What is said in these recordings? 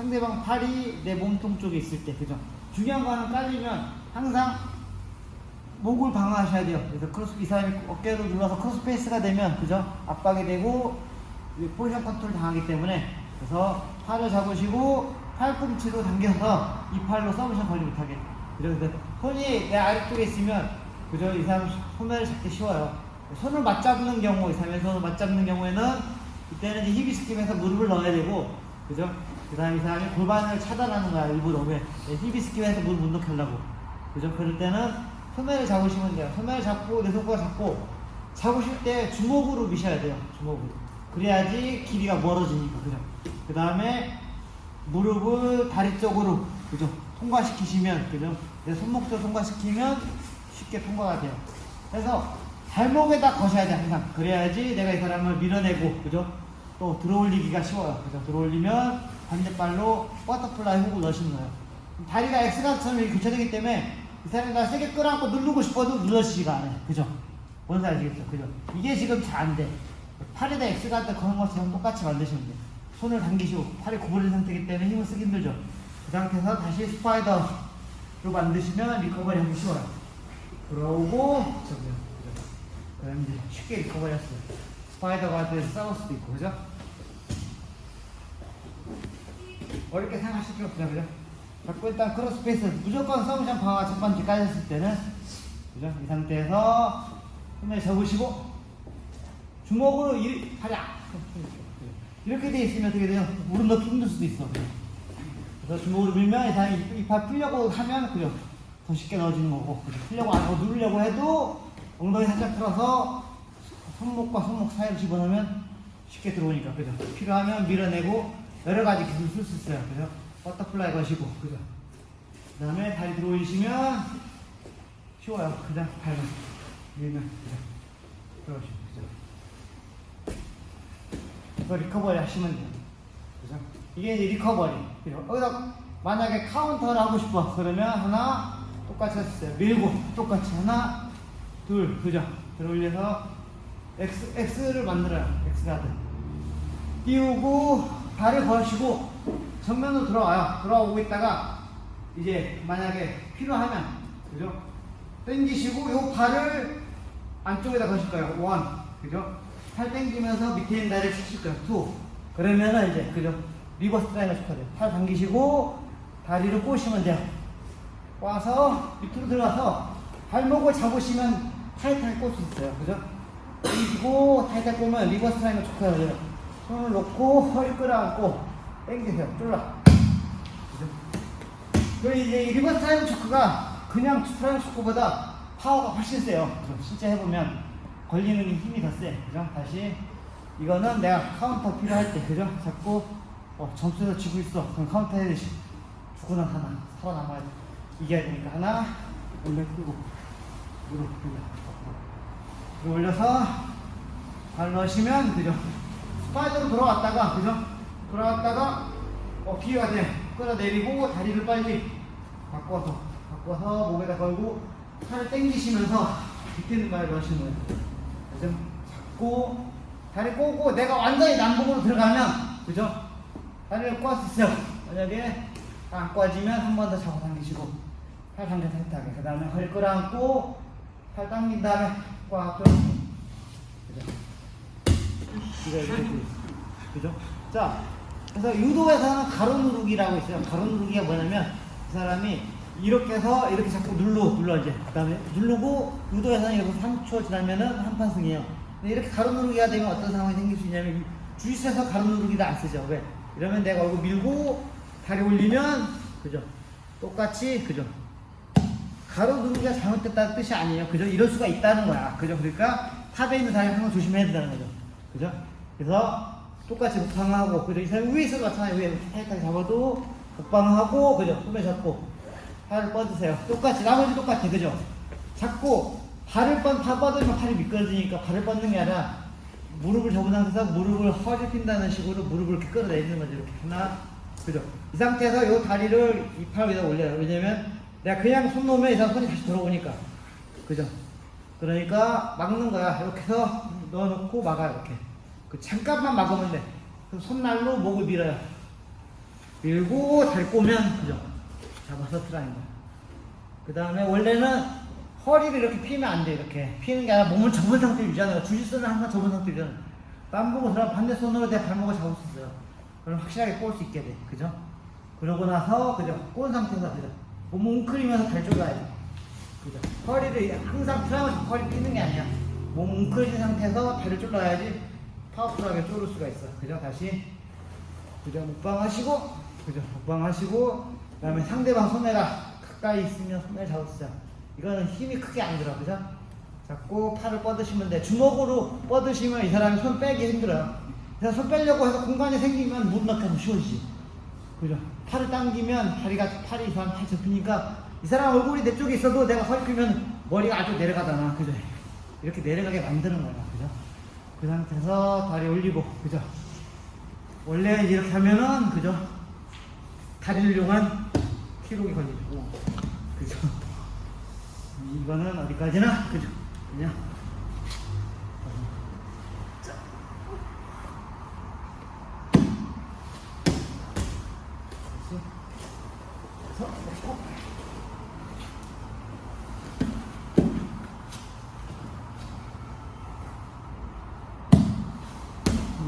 상대방 팔이 내 몸통 쪽에 있을 때, 그죠? 중요한 거는 깔리면 항상 목을 방어하셔야 돼요. 그래서 크로스 이 사람이 어깨로 눌러서 크로스 페이스가 되면 그죠? 압박이 되고 이 포지션 컨트롤 당하기 때문에 그래서 팔을 잡으시고 팔꿈치로 당겨서 이 팔로 서브션 걸리 못하게. 그래서 손이 내 아래쪽에 있으면 그죠? 이 사람 소매를 잡기 쉬워요. 손을 맞잡는 경우, 이 사람의 손을 맞잡는 경우에는 이때는 이제 힙이 스킵에서 무릎을 넣어야 되고 그죠? 그 다음에 이 사람이 골반을 차단하는 거야 일부러 왜? 네, 힙이 스킵에서 무릎 못 넣게 하려고 그죠? 그럴 때는 소매를 잡으시면 돼요. 소매를 잡고 내 손가락 잡고 잡으실 때 주먹으로 미셔야 돼요. 주먹으로. 그래야지 길이가 멀어지니까 그죠? 그 다음에 무릎을 다리 쪽으로 그죠? 통과시키시면 그죠? 내 손목도 통과시키면 쉽게 통과가 돼요. 그래서 발목에다 거셔야 돼 항상. 그래야지 내가 이 사람을 밀어내고 그죠? 또 들어올리기가 쉬워요. 그죠? 들어올리면 반대발로 버터플라이 훅을 넣으시는 거예요. 다리가 이렇게 교차되기 때문에 이 사람이 나 세게 끌어안고 누르고 싶어도 눌러지지가 않아요. 그죠? 뭔지 아시겠죠? 그죠? 이게 지금 잘 안 돼. 팔에다 X가 거는 것처럼 똑같이 만드시면 돼요. 손을 당기시고 팔이 구부린 상태이기 때문에 힘을 쓰기 힘들죠. 그 상태에서 다시 스파이더로 만드시면 리커버리 하기 쉬워요. 들어오고 저기요. 그럼 이제 쉽게 리커버리 할수 있어요. 스파이더가 돼서 싸울 수도 있고 그죠? 어렵게 생각하실 필요 없어요 그죠? 자꾸 일단 크로스페이스 무조건 서브션 방어가 첫 번째 까졌을 때는 그죠? 이 상태에서 손을 접으시고 주먹으로 이 팔이 아- 이렇게 돼 있으면 어떻게 돼요? 무릎 넣기 힘들 수도 있어? 그래서 주먹으로 밀면 이 사람이 이팔 풀려고 하면 그죠? 더 쉽게 넣어지는 거고 그죠? 풀려고 안 하고 누르려고 해도 엉덩이 살짝 틀어서 손목과 손목 사이로 집어넣으면 쉽게 들어오니까 그죠? 필요하면 밀어내고 여러 가지 기술 쓸 수 있어요 그죠? 버터플라이 거시고 그죠? 그 다음에 다리 들어올리시면 쉬워요 그냥 발만 밀면 그죠? 들어오시고 그죠? 이거 리커버리 하시면 돼요 그죠? 이게 이제 리커버리 그죠? 여기다 만약에 카운터를 하고 싶어 그러면 하나 똑같이 하셨어요 밀고 똑같이 하나 둘 그죠? 들어 올려서 X, X를 만들어요 X가드 띄우고 발을 거시고 정면으로 들어와요. 들어오고 있다가 이제 만약에 필요하면 그죠? 당기시고 요 발을 안쪽에다 거실 거예요. 원 그죠? 팔 당기면서 밑에 있는 다리를 치실 거예요. 투 그러면은 이제 그죠? 리버스 트라이가 좋거든요. 팔 당기시고 다리를 꼬시면 돼요. 꽈서 밑으로 들어가서 발목을 잡으시면 타이트하게 꽂을 수 있어요. 그죠? 당기고 타이트하게 꼬면 리버스 트라이가 좋거든요. 손을 놓고 허리 끌어안고 당기세요. 쫄라. 그리고 이제 이 리버스 트라이브 초크가 그냥 트라이브 초크보다 파워가 훨씬 세요. 실제 해보면 걸리는 힘이 더 세. 그죠? 다시 이거는 내가 카운터 필요할 때 그죠? 자꾸 어, 점수에서 지고 있어. 그럼 카운터 해야지. 죽고는 하나 살아남아야 돼. 이겨야 되니까 하나 올려 끌고 그리고 올려서 발 넣으시면 그죠? 스파이더로 돌아왔다가 그죠? 돌아왔다가 어 기회가 돼 끌어내리고 다리를 빨리 바꿔서 바꿔서 목에다 걸고 팔을 당기시면서 있는 발을 넣으시는 거예요 그죠? 잡고 다리 꼬고 내가 완전히 남북으로 들어가면 그죠? 다리를 수 있어요 만약에 안 꼬아지면 한 번 더 잡아 당기시고 팔 당겨 타이트하게 그 다음에 허리 끌어안고 팔 당긴 다음에 꽉 그죠? 이거 이렇게. 그죠? 자, 그래서 유도에서는 가로 누르기라고 있어요. 가로 누르기가 뭐냐면 그 사람이 이렇게 해서 이렇게 자꾸 눌러 눌러 이제 그다음에 누르고 유도에서는 이렇게 3초 지나면은 한판 승이에요. 근데 이렇게 가로 누르기가 되면 어떤 상황이 생길 수 있냐면 주짓수에서 가로 누르기를 안 쓰죠. 왜? 이러면 내가 얼굴 밀고 다리 올리면 그죠? 똑같이 그죠? 가로 누르기가 잘못됐다는 뜻이 아니에요. 그죠? 이럴 수가 있다는 거야. 그죠? 그러니까 탑에 있는 다리 항상 조심해야 된다는 거죠. 그죠? 그래서 똑같이 복방하고, 그죠? 이 사람이 위에 있어도 마찬가지 위에 타이트하게 잡아도 복방하고, 그죠? 손에 잡고, 팔을 뻗으세요. 똑같이, 나머지 똑같아. 그죠? 잡고, 발을 뻗, 다 뻗으면 팔이 미끄러지니까 발을 뻗는 게 아니라 무릎을 접은 상태에서 무릎을 허리 핀다는 식으로 무릎을 이렇게 끌어내리는 거죠. 이렇게. 하나, 그죠? 이 상태에서 이 다리를 이 팔 위에다 올려요. 왜냐면 내가 그냥 손 놓으면 이 사람 손이 다시 들어오니까. 그죠? 그러니까 막는 거야. 이렇게 해서 넣어놓고 막아요. 이렇게. 그 잠깐만 막으면 돼. 그럼 손날로 목을 밀어요. 밀고 다리 꼬면 그죠? 잡아서 트라이앵글. 그 다음에 원래는 허리를 이렇게 피면 안 돼. 이렇게 피는 게 아니라 몸을 접은 상태로 유지하는 거야. 주짓수는 항상 접은 상태로 유지하는 거야. 땀 보고 들어 반대 손으로 내 발목을 잡을 수 있어요. 그럼 확실하게 꼬을 수 있게 돼. 그죠? 그러고 나서 그죠? 꼬은 상태에서 그죠? 몸 웅크리면서 다리 쪼가야 돼. 그죠? 허리를 항상 트라이앵글 허리 피는 게 아니야. 몸 웅크린 상태에서 다리를 쪼라야지 파워풀하게 쪼를 수가 있어. 그죠? 다시 그죠? 목방하시고, 그죠? 목방하시고, 그 다음에 상대방 손에가 가까이 있으면 손을 잡으시죠. 이거는 힘이 크게 안 들어, 그죠? 잡고 팔을 뻗으시면 돼. 주먹으로 뻗으시면 이 사람이 손 빼기 힘들어요. 그래서 손 빼려고 해서 공간이 생기면 무릎 넣기 하면 쉬워지지. 그죠? 팔을 당기면 다리가, 팔이 이 사람 팔 접히니까 이 사람 얼굴이 내 쪽에 있어도 내가 허리 펴면 머리가 아주 내려가잖아. 그죠? 이렇게 내려가게 만드는 거야. 그죠? 그 상태에서 다리 올리고, 그죠? 원래 이렇게 하면은 그죠 다리를 이용한 키록이 걸리고 그죠 이거는 어디까지나 그죠 그냥 자. 다시. 서, 어.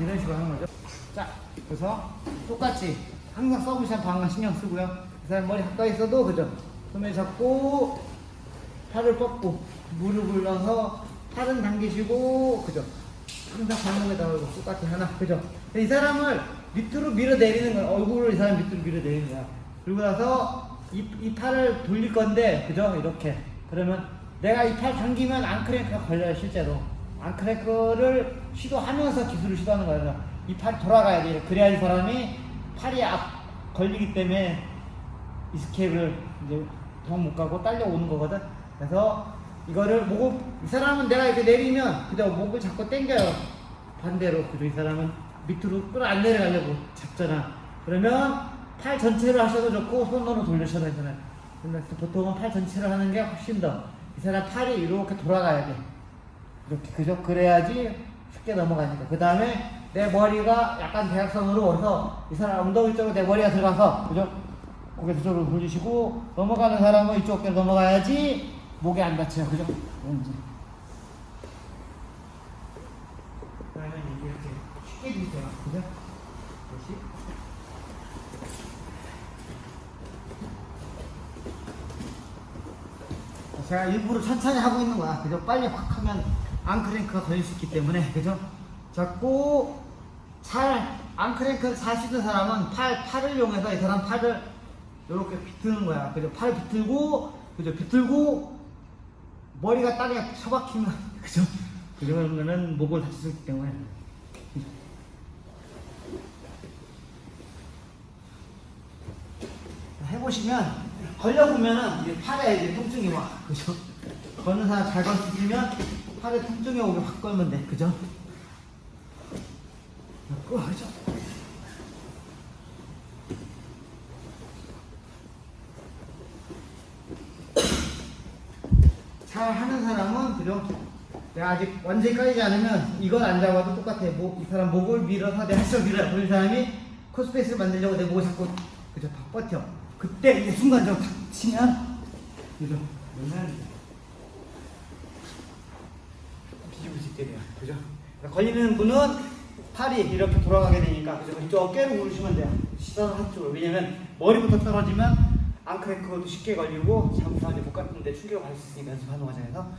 이런 식으로 하는 거죠. 자, 그래서 똑같이 항상 서브샷 방향 신경 쓰고요. 그 사람 머리 가까이 있어도 그죠? 손에 잡고 팔을 뻗고 무릎을 넣어서 팔은 당기시고 그죠? 항상 발목에다 걸고 똑같이 하나 그죠? 이 사람을 밑으로 밀어 내리는 거야. 얼굴을 이 사람 밑으로 밀어 내리는 거야. 그리고 나서 이, 이 팔을 돌릴 건데 그죠? 이렇게. 그러면 내가 이 팔 당기면 앙크랭크가 걸려요 실제로. 앙크랭크를 시도하면서 기술을 시도하는 거예요. 이 팔이 돌아가야 돼요 그래야 이 사람이 팔이 앞 걸리기 때문에 이스케이프를 이제 도망 못 가고 딸려오는 거거든. 그래서 이거를 목을 이 사람은 내가 이렇게 내리면 그저 목을 잡고 당겨요. 반대로. 그리고 이 사람은 밑으로 끌어 안 내려가려고 잡잖아. 그러면 팔 전체를 하셔도 좋고 손으로 돌리셔도 괜찮아요 보통은 팔 전체를 하는 게 훨씬 더 이 사람 팔이 이렇게 돌아가야 돼 이렇게 그죠? 그래야지 쉽게 넘어가니까 그 다음에 내 머리가 약간 대각선으로 와서 이 사람 엉덩이 쪽으로 내 머리가 들어가서 그죠? 고개 저쪽으로 돌리시고 넘어가는 사람은 이쪽 어깨로 넘어가야지 목에 안 다쳐요 그죠? 이제 그러면 이렇게 쉽게 주세요 그죠? 다시 제가 일부러 천천히 하고 있는 거야. 그죠? 빨리 확 하면 앙크랭크가 걸릴 수 있기 때문에. 그죠? 자꾸 잘 앙크랭크를 잘 쓰는 사람은 팔, 팔을 이용해서 이 사람 팔을 이렇게 비트는 거야. 그죠? 팔 비틀고, 그죠? 비틀고, 머리가 땅에 처박히면, 그죠? 그러면은 목을 다칠 수 있기 때문에. 해보시면 걸려보면은 이제 팔에 이제 통증이 와 그죠? 걷는 사람 잘 걸으시면 팔에 통증이 오게 확 걸면 돼 그죠? 어, 그죠? 잘 하는 사람은 그죠? 내가 아직 완전히 까이지 않으면 이건 안 잡아도 똑같아 목, 이 사람 목을 밀어서 내 한쪽 밀어야 그 사람이 코스페이스를 만들려고 내 목을 잡고 그죠? 다 버텨 그때 이제 순간적으로 탁 치면 그죠? 수 있게 돼요 그죠? 그러니까 걸리는 분은 팔이 이렇게 돌아가게 되니까 그죠? 이쪽 어깨를 누르시면 돼요 시선을 한쪽으로 왜냐면 머리부터 떨어지면 앙크레크도 쉽게 걸리고 잘못하면 이제 목 같은 데 충격을 받을 수 있으니까 연습하는 과정에서